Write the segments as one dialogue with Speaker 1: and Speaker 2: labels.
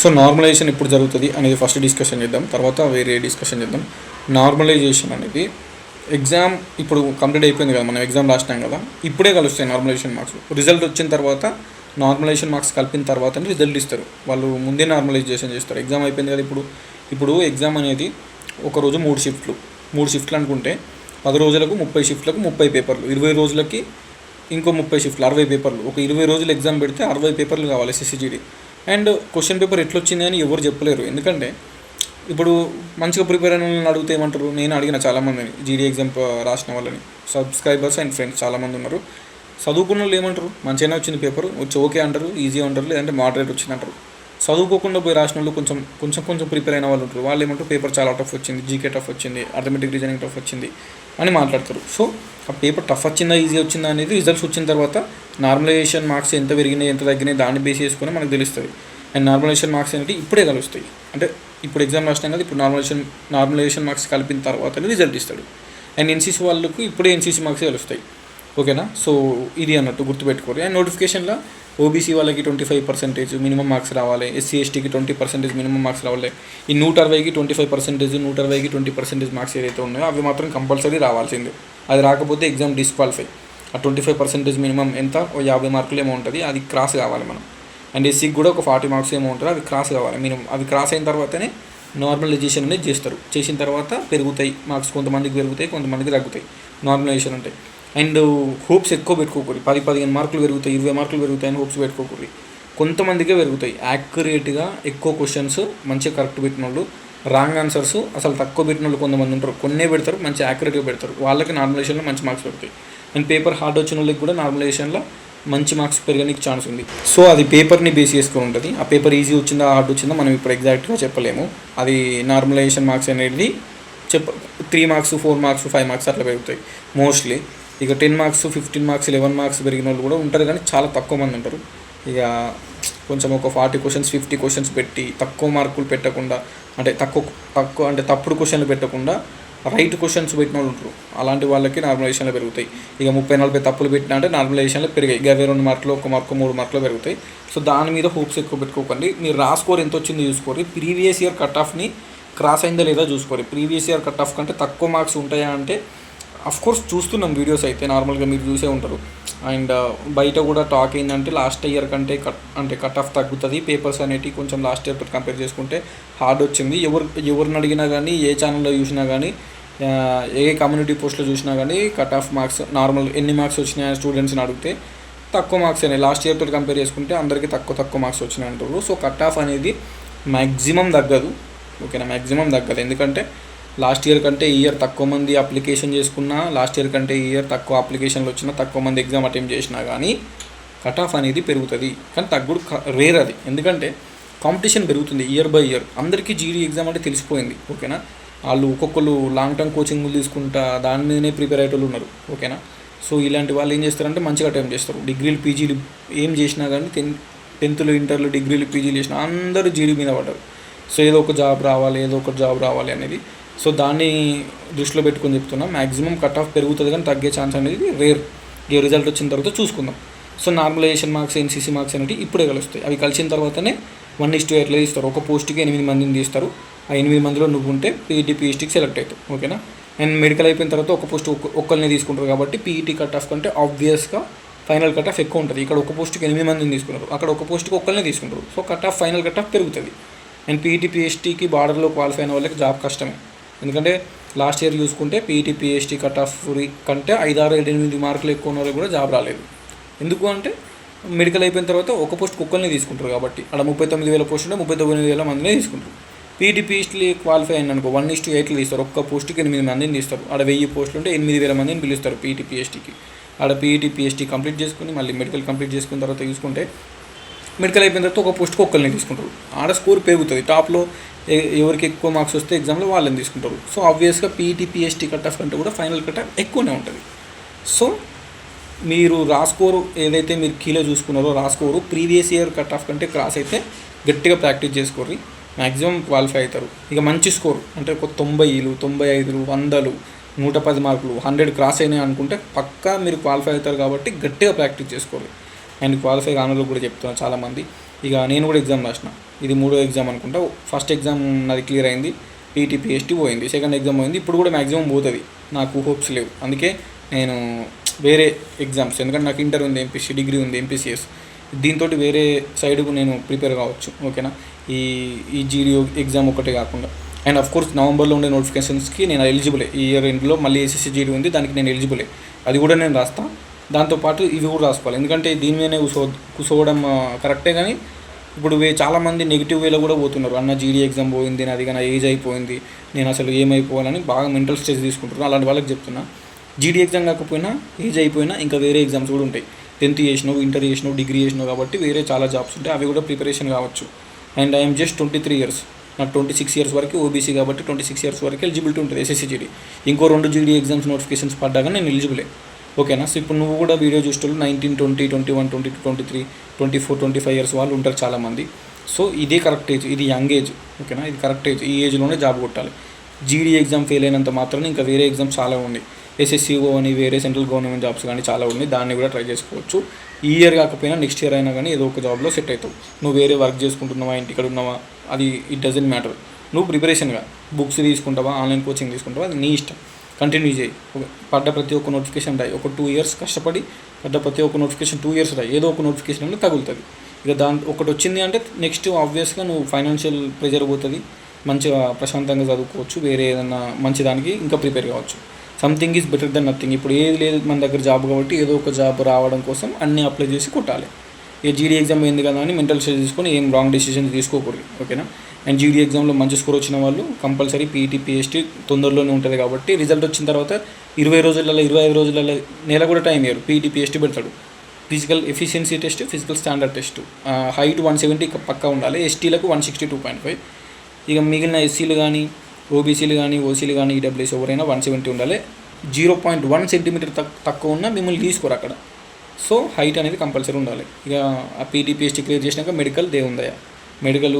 Speaker 1: So normalisation ఎప్పుడు జరుగుతుంది అనేది ఫస్ట్ డిస్కషన్ చేద్దాం తర్వాత వేరే డిస్కషన్ చేద్దాం. నార్మలైజేషన్ అనేది ఎగ్జామ్ ఇప్పుడు కంప్లీట్ అయిపోయింది కదా మనం ఎగ్జామ్ రాసినాం కదా ఇప్పుడే కలుస్తాయి నార్మలైజేషన్ మార్క్స్ రిజల్ట్ వచ్చిన తర్వాత నార్మలైజేషన్ మార్క్స్ కలిపిన తర్వాత రిజల్ట్ ఇస్తారు. వాళ్ళు ముందే నార్మలైజేషన్ చేస్తారు. ఎగ్జామ్ అయిపోయింది కదా ఇప్పుడు. ఇప్పుడు ఎగ్జామ్ అనేది ఒక రోజు మూడు షిఫ్ట్లు మూడు షిఫ్ట్లు అనుకుంటే పది రోజులకు ముప్పై షిఫ్ట్లకు ముప్పై పేపర్లు ఇరవై రోజులకి ఇంకో ముప్పై షిఫ్ట్లు అరవై పేపర్లు ఒక ఇరవై రోజులు ఎగ్జామ్ పెడితే అరవై పేపర్లు కావాలి సిసిజీడీ అండ్ క్వశ్చన్ పేపర్ ఎట్లా వచ్చింది అని ఎవరు చెప్పలేరు. ఎందుకంటే ఇప్పుడు మంచిగా ప్రిపేర్ అయిన వాళ్ళని అడిగితే ఏమంటారు? నేను అడిగిన చాలామందిని జీడీ ఎగ్జామ్ రాసిన వాళ్ళని. సబ్స్క్రైబర్స్ అండ్ ఫ్రెండ్స్ చాలామంది ఉన్నారు. చదువుకున్న వాళ్ళు ఏమంటారు? మంచిగానే వచ్చింది పేపర్ వచ్చి ఓకే అంటారు ఈజీ అంటారు లేదంటే మోడరేట్ వచ్చింది అంటారు. చదువుకోకుండా పోయి రాసిన వాళ్ళు కొంచెం కొంచెం కొంచెం ప్రిపేర్ అయిన వాళ్ళు ఉంటారు. వాళ్ళు ఏమంటారు? పేపర్ చాలా టఫ్ వచ్చింది జీకే టఫ్ వచ్చింది అర్థమెటిక్ రీజనింగ్ టఫ్ వచ్చింది అని మాట్లాడతారు. సో ఆ పేపర్ టఫ్ వచ్చిందా ఈజీ వచ్చిందా అనేది రిజల్ట్స్ వచ్చిన తర్వాత నార్మలైజేషన్ మార్క్స్ ఎంత పెరిగినాయి ఎంత తగ్గినాయి దాన్ని బేస్ చేసుకుని మనకు తెలుస్తుంది. అండ్ నార్మలైజేషన్ మార్క్స్ ఏంటంటే ఇప్పుడే కలుస్తాయి. అంటే ఇప్పుడు ఎగ్జామ్ రాసినాం కదా ఇప్పుడు నార్మలైజేషన్ నార్మలైజేషన్ మార్క్స్ కలిపిన తర్వాత రిజల్ట్ ఇస్తాడు. అండ్ ఎన్సీసీ వాళ్ళకు ఇప్పుడే ఎన్సీసీ మార్క్స్ కలుస్తాయి. ఓకేనా? సో ఇది అన్నట్టు గుర్తుపెట్టుకోరు. అండ్ నోటిఫికేషన్లో ఓబీసీ వాళ్ళకి twenty five percentage minimum marks రావాలి ఎస్సీ ఎస్టీకి ట్వంటీ పర్సెంటేజ్ మినిమం మార్క్స్ రావాలి ఈ నూట అరవైకి ట్వంటీ ఫైవ్ పర్సెంటేజ్ నూట అరవైకి ట్వంటీ పర్సెంటేజ్ మార్క్స్ ఏదైతే ఉన్నాయో అవి మాత్రం కంపల్సరీ రావాల్సిందే. అది రాకపోతే ఎగ్జామ్ డిస్క్వాలిఫై ఆ ట్వంటీ ఫైవ్ పర్సెంటేజ్ మినిమం ఎంత? ఓ యాభై మార్కులు ఏమో ఉంటుంది. అది క్రాస్ కావాలి మనం. అండ్ ఎస్సీకి కూడా ఒక ఫార్టీ మార్క్స్ ఏమో ఉంటుంది. అవి క్రాస్ కావాలి. మినిమం అవి క్రాస్ అయిన తర్వాతనే నార్మలైజేషన్ అనేది చేస్తారు. చేసిన తర్వాత పెరుగుతాయి మార్క్స్ కొంతమందికి పెరుగుతాయి కొంతమందికి తగ్గుతాయి. నార్మలైజేషన్ అంటే. అండ్ హోప్స్ ఎక్కువ పెట్టుకోకూడదు. పది పదిహేను మార్కులు పెరుగుతాయి ఇరవై మార్కులు పెరుగుతాయి అని హోప్స్ పెట్టుకోకూడదు. కొంతమందికే పెరుగుతాయి. యాక్యురేట్గా ఎక్కువ క్వశ్చన్స్ మంచిగా కరెక్ట్ పెట్టిన వాళ్ళు రాంగ్ ఆన్సర్స్ అసలు తక్కువ పెట్టిన వాళ్ళు కొంతమంది ఉంటారు. కొన్నే పెడతారు మంచి యాక్యురేట్గా పెడతారు. వాళ్ళకి నార్మలైజేషన్లో మంచి మార్క్స్ పెడతాయి. అండ్ పేపర్ హార్డ్ వచ్చిన వాళ్ళకి కూడా నార్మలైజేషన్లో మంచి మార్క్స్ పెరగడానికి ఛాన్స్ ఉంది. సో అది పేపర్ని బేస్ చేసుకుని ఉంటుంది. ఆ పేపర్ ఈజీ వచ్చిందా హార్డ్ వచ్చిందా మనం ఇప్పుడు ఎగ్జాక్ట్గా చెప్పలేము. అది నార్మలైజేషన్ మార్క్స్ అనేది చెప్ప three marks four marks five marks అట్లా పెరుగుతాయి. మోస్ట్లీ ఇక ten marks fifteen marks eleven marks పెరిగిన వాళ్ళు కూడా ఉంటారు కానీ చాలా తక్కువ మంది ఉంటారు. ఇక కొంచెం ఒక ఫార్టీ క్వశ్చన్స్ ఫిఫ్టీ క్వశ్చన్స్ పెట్టి తక్కువ మార్కులు పెట్టకుండా అంటే తక్కువ తక్కువ అంటే తప్పుడు క్వశ్చన్లు పెట్టకుండా రైట్ క్వశ్చన్స్ పెట్టిన వాళ్ళు ఉంటారు. అలాంటి వాళ్ళకి నార్మలైజేషన్లో పెరుగుతాయి. ఇక ముప్పై నలభై తప్పులు పెట్టినా అంటే నార్మలైజేషన్లో పెరిగాయి. ఇక రెండు మార్కులు ఒక మార్కు మూడు మార్కులు పెరుగుతాయి. సో దాని మీద హోప్స్ ఎక్కువ పెట్టుకోకండి. మీరు రా స్కోర్ ఎంత వచ్చిందో చూసుకోరు ప్రీవియస్ ఇయర్ కట్ ఆఫ్ని క్రాస్ అయిందా లేదా చూసుకోరు ప్రీవియస్ ఇయర్ కట్ ఆఫ్ కంటే తక్కువ మార్క్స్ ఉంటాయా అంటే కోర్స్ చూస్తున్నాం వీడియోస్ అయితే నార్మల్గా మీరు చూసే ఉంటారు. అండ్ uh, బయట కూడా టాక్ ఏంటంటే లాస్ట్ ఇయర్ కంటే కట్ అంటే కట్ ఆఫ్ తగ్గుతుంది. పేపర్స్ అనేటివి కొంచెం లాస్ట్ ఇయర్తో కంపేర్ చేసుకుంటే హార్డ్ వచ్చింది. ఎవరు ఎవరిని అడిగినా కానీ ఏ ఛానల్లో చూసినా కానీ uh, ఏ కమ్యూనిటీ పోస్ట్లో చూసినా కానీ కట్ ఆఫ్ మార్క్స్ నార్మల్ ఎన్ని మార్క్స్ వచ్చినాయి స్టూడెంట్స్ని అడిగితే తక్కువ మార్క్స్ అయినాయి. లాస్ట్ ఇయర్తో కంపేర్ చేసుకుంటే అందరికీ తక్కువ తక్కువ మార్క్స్ వచ్చినాయి అంటారు సో కట్ ఆఫ్ అనేది మ్యాక్సిమం తగ్గదు. ఓకేనా మ్యాక్సిమం తగ్గదు. ఎందుకంటే లాస్ట్ ఇయర్ కంటే ఈ ఇయర్ తక్కువ మంది అప్లికేషన్ చేసుకున్నా లాస్ట్ ఇయర్ కంటే ఈ ఇయర్ తక్కువ అప్లికేషన్లు వచ్చినా తక్కువ మంది ఎగ్జామ్ అటెంప్ట్ చేసినా కానీ కట్ ఆఫ్ అనేది పెరుగుతుంది. కానీ తగ్గుడు రేర్ అది. ఎందుకంటే కాంపిటీషన్ పెరుగుతుంది ఇయర్ బై ఇయర్. అందరికీ జీడీ ఎగ్జామ్ అంటే తెలిసిపోయింది. ఓకేనా? వాళ్ళు ఒక్కొక్కరు లాంగ్ టర్మ్ కోచింగ్లు తీసుకుంటా దాని మీదనే ప్రిపేర్ అయ్యేటోళ్ళు ఉన్నారు. ఓకేనా? సో ఇలాంటి వాళ్ళు ఏం చేస్తారంటే మంచిగా అటెంప్ట్ చేస్తారు. డిగ్రీలు పీజీలు ఏం చేసినా కానీ టెన్ టెన్త్లో ఇంటర్లో డిగ్రీలు పీజీలు చేసినా అందరూ జీడీ మీద పడ్డారు. సో ఏదో ఒక జాబ్ రావాలి ఏదో ఒక జాబ్ రావాలి అనేది సో దాన్ని దృష్టిలో పెట్టుకొని చెప్తున్నా. మ్యాక్సిమం కట్ ఆఫ్ పెరుగుతుంది కానీ తగ్గే ఛాన్స్ అనేది రేర్. ఏ రిజల్ట్ వచ్చిన తర్వాత చూసుకుందాం. So normalisation marks NCC marks అనేవి ఇప్పుడే కలుస్తాయి. అవి కలిసిన తర్వాతనే వన్ ఇస్ టూ ఎట్లా తీస్తారు? ఒక పోస్ట్కి ఎనిమిది మందిని తీస్తారు. ఆ ఎనిమిది మందిలో నువ్వు ఉంటే పీఈటీ పీహెచ్డీకి సెలెక్ట్ అవుతావు. ఓకేనా? అండ్ మెడికల్ అయిపోయిన తర్వాత ఒక పోస్ట్ ఒక్క ఒక్కరిని తీసుకుంటారు కాబట్టి పీఈటీ కట్ ఆఫ్ కంటే ఆబ్వియస్గా ఫైనల్ కట్ ఆఫ్ ఎక్కువ ఉంటుంది. ఇక్కడ ఒక పోస్ట్కి ఎనిమిది మందిని తీసుకున్నారు. అక్కడ ఒక పోస్ట్కి ఒక్కరిని తీసుకుంటారు. So cut off final cut off పెరుగుతుంది. అండ్ పీఈటీ పిహెచ్టీకి బార్డర్లో క్వాలిఫై అయిన వాళ్ళకి జాబ్ కష్టమే. ఎందుకంటే లాస్ట్ ఇయర్ చూసుకుంటే పీఈటీ పిహెచ్టీ కట్ ఆఫ్ కంటే ఐదారు ఎనిమిది మార్కులు ఎక్కువ ఉన్న వాళ్ళకి కూడా జాబ్ రాలేదు. ఎందుకు అంటే మెడికల్ అయిపోయిన తర్వాత ఒక పోస్ట్ కుక్కల్ని తీసుకుంటారు కాబట్టి. అక్కడ ముప్పై తొమ్మిది వేల పోస్ట్ ఉంటే ముప్పై తొమ్మిది వేల మందినే తీసుకుంటారు. పీటీ పీఎస్టీ క్వాలిఫై అయింది అనుకో వన్ ఇస్టు ఎయిట్లు తీస్తారు. ఒక్క పోస్ట్కి ఎనిమిది మందిని తీస్తారు. ఆడ వెయ్యి పోస్టులు ఉంటే ఎనిమిది వేల మందిని పిలుస్తారు పీటీ పిఎస్టీకి ఆడ పీఈటీ పిఎస్టీ కంప్లీట్ చేసుకుని మళ్ళీ మెడికల్ కంప్లీట్ చేసుకున్న తర్వాత చూసుకుంటే మెడికల్ అయిపోయిన తర్వాత ఒక పోస్ట్కి ఒక్కరిని తీసుకుంటారు. ఆడ స్కోర్ పెరుగుతుంది. టాప్లో ఎవరికి ఎక్కువ మార్క్స్ వస్తే ఎగ్జామ్లో వాళ్ళని తీసుకుంటారు. సో ఆబ్వియస్గా పీఈటీ పిఎస్టీ కట్ ఆఫ్ కంటే కూడా ఫైనల్ కట్ ఆఫ్ ఎక్కువనే ఉంటుంది. సో మీరు రాస్కోరు ఏదైతే మీరు కీలో చూసుకున్నారో raw score previous year cut off కంటే క్రాస్ అయితే గట్టిగా ప్రాక్టీస్ చేసుకోర్రి. మ్యాక్సిమం క్వాలిఫై అవుతారు. ఇక మంచి స్కోర్ అంటే ఒక తొంభైలు తొంభై ఐదులు వందలు నూట పది మార్కులు హండ్రెడ్ క్రాస్ అయినాయి అనుకుంటే పక్కా మీరు క్వాలిఫై అవుతారు కాబట్టి గట్టిగా ప్రాక్టీస్ చేసుకోవాలి అండ్ క్వాలిఫై కానులు కూడా చెప్తున్నారు చాలామంది. ఇక నేను కూడా ఎగ్జామ్ రాసిన. ఇది మూడో ఎగ్జామ్ అనుకుంటా. ఫస్ట్ ఎగ్జామ్ నాది క్లియర్ అయింది. పీటీ పిహెచ్టీ పోయింది. సెకండ్ ఎగ్జామ్ పోయింది. ఇప్పుడు కూడా మ్యాక్సిమం పోతుంది. నాకు హోప్స్ లేవు. అందుకే నేను వేరే ఎగ్జామ్స్ ఎందుకంటే నాకు ఇంటర్ ఉంది ఎంపీసీ డిగ్రీ ఉంది ఎంపీసీఎస్ దీంతో వేరే సైడ్కు నేను ప్రిపేర్ కావచ్చు. ఓకేనా ఈ ఈ జీడియో ఎగ్జామ్ ఒకటే కాకుండా. అండ్ అఫ్ కోర్స్ నవంబర్లో ఉండే నోటిఫికేషన్స్కి నేను ఎలిజిబులే ఈ ఇయర్ ఎండ్లో మళ్ళీ ఎస్ఎస్సీ జీడీ ఉంది దానికి నేను ఎలిజిబులే అది కూడా నేను రాస్తాను దాంతోపాటు ఇవి కూడా రాసుకోవాలి. ఎందుకంటే దీని మీదనే కూసో కూర్చోవడం కరెక్టే కానీ ఇప్పుడు వే చాలామంది నెగిటివ్ వేలో కూడా పోతున్నారు. అన్న జీడీ ఎగ్జామ్ పోయింది నాది కానీ ఏజ్ అయిపోయింది నేను అసలు ఏమైపోవాలని బాగా మెంటల్ స్ట్రెస్ తీసుకుంటున్నాను అలాంటి వాళ్ళకి చెప్తున్నా. జీడీ ఎగ్జామ్ కాకపోయినా ఏజ్ అయిపోయినా ఇంకా వేరే ఎగ్జామ్స్ కూడా ఉంటాయి. టెన్త్ చేసినావు ఇంటర్ చేసినావు డిగ్రీ చేసినావు కాబట్టి వేరే చాలా జాబ్స్ ఉంటాయి. అవి కూడా ప్రిపరేషన్ కావచ్చు. And I'm just twenty three years నాకు ట్వంటీ సిక్స్ ఇయర్స్ వరకు ఓబీసీ కాబట్టి ట్వంటీ సిక్స్ ఇయర్స్ వరకు ఎలిజిబిలిటీ ఉంటుంది ఎస్ఎస్సీ జీడీ ఇంకో రెండు జీడీ ఎగ్జామ్స్ నోటిఫికేషన్స్ పడ్డాక నేను ఎలిజిబులే ఓకేనా? సో ఇప్పుడు నువ్వు కూడా video చూసేటోళ్ళు nineteen twenty twenty one twenty two twenty three twenty four twenty five years వాళ్ళు ఉంటారు చాలామంది. సో ఇదే కరెక్ట్ ఏజ్ ఇది యంగ్ ఏజ్ ఓకేనా? ఇది కరెక్ట్ ఏజ్ ఈ ఏజ్లోనే జాబ్ కొట్టాలి. జీడీ ఎగ్జామ్ ఫెయిల్ అయినంత మాత్రం ఇంకా వేరే ఎగ్జామ్స్ చాలా ఉంది ఎస్ఎస్సీఓ అని వేరే సెంట్రల్ గవర్నమెంట్ జాబ్స్ కానీ చాలా ఉన్నాయి. దాన్ని కూడా ట్రై చేసుకోవచ్చు. ఈ ఇయర్ కాకపోయినా నెక్స్ట్ ఇయర్ అయినా కానీ ఏదో ఒక జాబ్లో సెట్ అవుతావు. నువ్వు వేరే వర్క్ చేసుకుంటున్నావా? ఇంటికడ ఉన్నావా? అది ఇట్ డజంట్ మ్యాటర్ నువ్వు ప్రిపరేషన్గా బుక్స్ తీసుకుంటావా? ఆన్లైన్ కోచింగ్ తీసుకుంటావా? అది నీ ఇష్టం. కంటిన్యూ చేయి. పడ్డ ప్రతి ఒక్క నోటిఫికేషన్ రాయి. ఒక టూ ఇయర్స్ కష్టపడి పడ్డ ప్రతి ఒక్క నోటిఫికేషన్ టూ ఇయర్స్ రాయి. ఏదో ఒక నోటిఫికేషన్ అనేది తగులుతుంది. ఇక దాని ఒకటి వచ్చింది అంటే నెక్స్ట్ ఆబ్వియస్గా నువ్వు ఫైనాన్షియల్ ప్రెజర్ పోతుంది. మంచిగా ప్రశాంతంగా చదువుకోవచ్చు. వేరే ఏదైనా మంచి దానికి ఇంకా ప్రిపేర్ కావచ్చు. Something is better than nothing ఇప్పుడు ఏది లేదు మన దగ్గర జాబ్ కాబట్టి ఏదో ఒక జాబ్ రావడం కోసం అన్నీ అప్లై చేసి కొట్టాలి. ఏ జీడీ ఎగ్జామ్ అయింది కదా అని మెంటల్ స్టడీ తీసుకొని ఏం రాంగ్ డెసిషన్ తీసుకోకూడదు ఓకేనా అండ్ జీడీ ఎగ్జామ్లో మంచి స్కోర్ వచ్చిన వాళ్ళు కంపల్సరీ పీఈటీ పిహెచ్టీ తొందరలోనే ఉంటుంది కాబట్టి రిజల్ట్ వచ్చిన తర్వాత ఇరవై రోజులలో ఇరవై ఐదు రోజులలో నెల కూడా టైం ఇయ్యరు. పీఈటీ పిహెచ్టీ పెడతాడు. Physical efficiency test physical standard test height one seventy పక్కా ఉండాలి. ఎస్టీలకు one sixty two point five ఇక మిగిలిన ఎస్సీలు కానీ ఓబీసీలు కానీ ఓసీలు కానీ ఈడబ్ల్యూఎస్ ఎవరైనా వన్ సెవెంటీ ఉండాలి. జీరో పాయింట్ వన్ సెంటీమీటర్ తక్కువ ఉన్నా మిమ్మల్ని తీసుకోరు అక్కడ. సో హైట్ అనేది కంపల్సరీ ఉండాలి. ఇక ఆ పీటీ క్లియర్ చేసినాక మెడికల్ దే ఉందయ్యా మెడికల్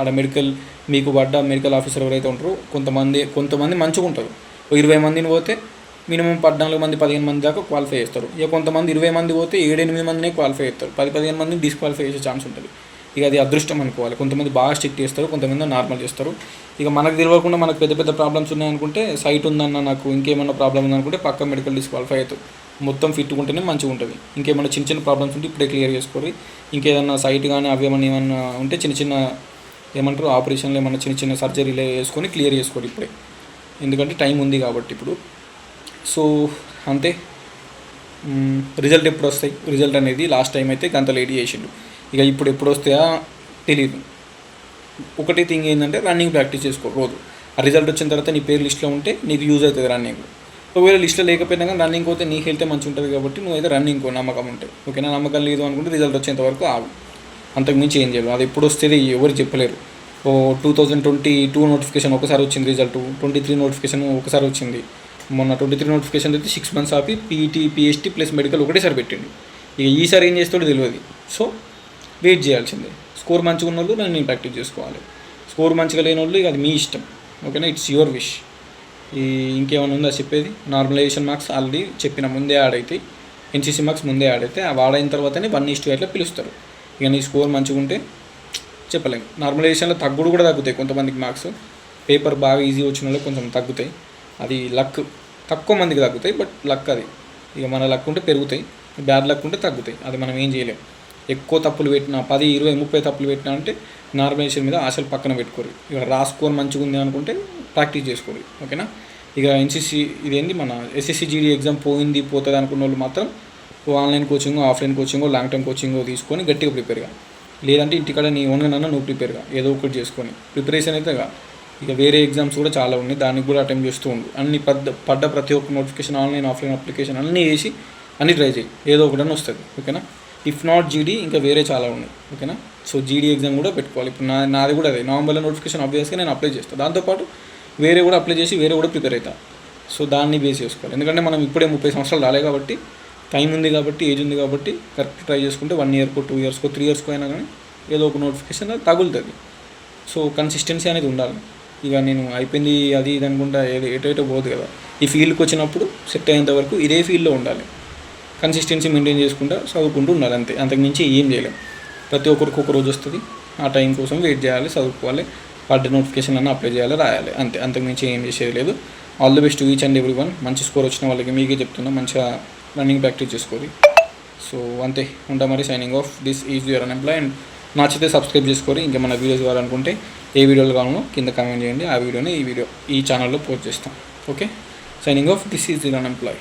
Speaker 1: ఆడ మెడికల్ మీకు పడ్డ మెడికల్ ఆఫీసర్ ఎవరైతే ఉంటారో కొంతమంది కొంతమంది మంచిగా ఉంటారు. ఇరవై మందిని పోతే మినిమం పద్నాలుగు మంది పదిహేను మంది దాకా క్వాలిఫై చేస్తారు. ఇక కొంతమంది ఇరవై మంది పోతే ఏడెనిమిది మందినే క్వాలిఫై చేస్తారు. పది పదిహేను మందిని డిస్క్వాలిఫై చేసే ఛాన్స్ ఉంటుంది. ఇక అది అదృష్టం అనుకోవాలి. కొంతమంది బాగా స్టిక్ చేస్తారు కొంతమంది నార్మల్ చేస్తారు. ఇక మనకు తెలియకుండా మనకు పెద్ద పెద్ద ప్రాబ్లమ్స్ ఉన్నాయనుకుంటే సైట్ ఉందన్న నాకు ఇంకేమన్నా ప్రాబ్లం ఉందనుకుంటే పక్క మెడికల్ డిస్క్వాలిఫై అవుతారు మొత్తం ఫిట్ ఉంటేనే మంచిగా ఉంటుంది. ఇంకేమైనా చిన్న చిన్న ప్రాబ్లమ్స్ ఉంటే ఇప్పుడే క్లియర్ చేసుకోరి ఇంకేదన్నా సైట్ కానీ అవి ఏమైనా ఏమైనా ఉంటే చిన్న చిన్న ఏమంటారు ఆపరేషన్లు ఏమైనా చిన్న చిన్న సర్జరీలు వేసుకొని క్లియర్ చేసుకోరు ఇప్పుడే. ఎందుకంటే టైం ఉంది కాబట్టి ఇప్పుడు. సో అంతే. రిజల్ట్ ఎప్పుడు వస్తాయి? రిజల్ట్ అనేది లాస్ట్ టైం అయితే గంత లేట్ చేసిండు. ఇక ఇప్పుడు ఎప్పుడు వస్తాయా తెలియదు ఒకటి థింగ్ ఏంటంటే రన్నింగ్ ప్రాక్టీస్ చేసుకో రోజు. ఆ రిజల్ట్ వచ్చిన తర్వాత నీ పేరు లిస్ట్లో ఉంటే నీకు యూజ్ అవుతుంది రన్నింగ్ ఒకవేళ లిస్ట్లో లేకపోయినా కానీ రన్నింగ్ పోతే నీ హెల్త్ మంచిగా ఉంటుంది కాబట్టి నువ్వైతే రన్నింగ్ కో నమ్మకం ఉంటుంది ఓకేనా? నమ్మకం లేదు అనుకుంటే రిజల్ట్ వచ్చేంత వరకు ఆగు. అంతకుమించి ఏం చేయాలి అది ఎప్పుడు వస్తుంది ఎవరు చెప్పలేరు. ఓ two thousand twenty two notification ఒకసారి వచ్చింది రిజల్ట్ ట్వంటీ త్రీ నోటిఫికేషన్ ఒకసారి వచ్చింది. మొన్న ట్వంటీ త్రీ నోటిఫికేషన్ అయితే సిక్స్ మంత్స్ ఆపి పీఈటీ పిహెచ్టీ ప్లస్ మెడికల్ ఒకటేసారి పెట్టిండు. ఇక ఈసారి ఏం చేస్తాడో తెలియదు. సో వెయిట్ చేయాల్సిందే. స్కోర్ మంచిగా ఉన్న వాళ్ళు నేను ప్రాక్టీస్ చేసుకోవాలి. స్కోర్ మంచిగా లేని వాళ్ళు ఇక అది మీ ఇష్టం. ఓకేనా? It's your wish. ఈ ఇంకేమైనా ఉందా చెప్పేది? నార్మలైజేషన్ మార్క్స్ ఆల్రెడీ చెప్పిన ముందే యాడ్ అవుతాయి ఎన్సీసీ మార్క్స్ ముందే యాడ్ అయితే అవి ఆడైన తర్వాతనే వన్ ఇస్ టూ అట్లా పిలుస్తారు. ఇక నీ స్కోర్ మంచిగా ఉంటే చెప్పలేము నార్మలైజేషన్లో తగ్గుడు కూడా తగ్గుతాయి కొంతమందికి మార్క్స్. పేపర్ బాగా ఈజీ వచ్చిన వాళ్ళు కొంచెం తగ్గుతాయి. అది లక్ తక్కువ మందికి తగ్గుతాయి బట్ లక్ అది. ఇక మన లక్ ఉంటే పెరుగుతాయి. బ్యాడ్ లక్ ఉంటే తగ్గుతాయి. అది మనం ఏం చేయలేం. ఎక్కువ తప్పులు పెట్టినా పది ఇరవై ముప్పై తప్పులు పెట్టినా అంటే నార్మలైజేషన్ మీద ఆశలు పక్కన పెట్టుకోరు. ఇక రాసుకోని మంచిగా ఉంది అనుకుంటే ప్రాక్టీస్ చేసుకోరు. ఓకేనా? ఇక ఎన్సీసీ ఇదేంటి మన ఎస్ఎస్సి జీడీ ఎగ్జామ్ పోయింది పోతుంది అనుకున్న వాళ్ళు మాత్రం online coaching offline coaching long term coaching తీసుకొని గట్టిగా ప్రిపేర్గా లేదంటే ఇంటికాడ నీ ఓన్గా నన్ను నువ్వు ప్రిపేర్గా ఏదో ఒకటి చేసుకొని. ప్రిపరేషన్ అయితే ఇక వేరే ఎగ్జామ్స్ కూడా చాలా ఉన్నాయి. దానికి కూడా అటెంప్ట్ చేస్తూ ఉండు. అన్ని పడ్డ పడ్డ ప్రతి ఒక్క నోటిఫికేషన్ ఆన్లైన్ ఆఫ్లైన్ అప్లికేషన్ అన్నీ వేసి అన్ని ట్రై చేయి. ఏదో ఒకటి వస్తుంది. ఓకేనా? ఇఫ్ నాట్ జీడీ ఇంకా వేరే చాలా ఉన్నాయి. ఓకేనా? సో జీడీ ఎగ్జామ్ కూడా పెట్టుకోవాలి. ఇప్పుడు నా నాది కూడా అదే. నవంబర్లో నోటిఫికేషన్ ఆబ్వియస్గా నేను అప్లై చేస్తాను దాంతోపాటు వేరే కూడా అప్లై చేసి వేరే కూడా ప్రిపేర్ అవుతా సో దాన్ని బేస్ చేసుకోవాలి. ఎందుకంటే మనం ఇప్పుడే ముప్పై సంవత్సరాలు రాలే కాబట్టి టైం ఉంది కాబట్టి ఏజ్ ఉంది కాబట్టి కరెక్ట్ ట్రై చేసుకుంటే వన్ ఇయర్కో టూ ఇయర్స్కో త్రీ ఇయర్స్కో అయినా కానీ ఏదో ఒక నోటిఫికేషన్ తగులుతుంది. సో కన్సిస్టెన్సీ అనేది ఉండాలి. ఇక నేను అయిపోయింది అది ఇది అనుకుంటా ఏదో ఎటో ఎటో పోదు కదా. ఈ ఫీల్డ్కి వచ్చినప్పుడు సెట్ అయ్యేంత వరకు ఇదే ఫీల్డ్లో ఉండాలి. కన్సిస్టెన్సీ మెయింటైన్ చేసుకుంటా చదువుకుంటూ ఉండాలి అంతే. అంతకుమించి ఏం చేయలేం. ప్రతి ఒక్కరికి ఒక రోజు వస్తుంది. ఆ టైం కోసం వెయిట్ చేయాలి చదువుకోవాలి. బర్త్డే నోటిఫికేషన్ అన్న అప్లై చేయాలి రాయాలి. అంతే. అంతకుమించి ఏం చేసేది లేదు. All the best each and every one మంచి స్కోర్ వచ్చిన వాళ్ళకి మీకే చెప్తున్నా. మంచిగా రన్నింగ్ ప్రాక్టీస్ చేసుకోవాలి సో అంతే. ఉంటా మరి. Signing off this is your unemploy and నచ్చితే సబ్స్క్రైబ్ చేసుకోరి ఇంకా మన వీడియోస్ కావాలనుకుంటే ఏ వీడియోలు కావాలో కింద కామెంట్ చేయండి. ఆ వీడియోని ఈ వీడియో ఈ ఛానల్లో పోస్ట్ చేస్తాం. Okay signing off this is your unemploy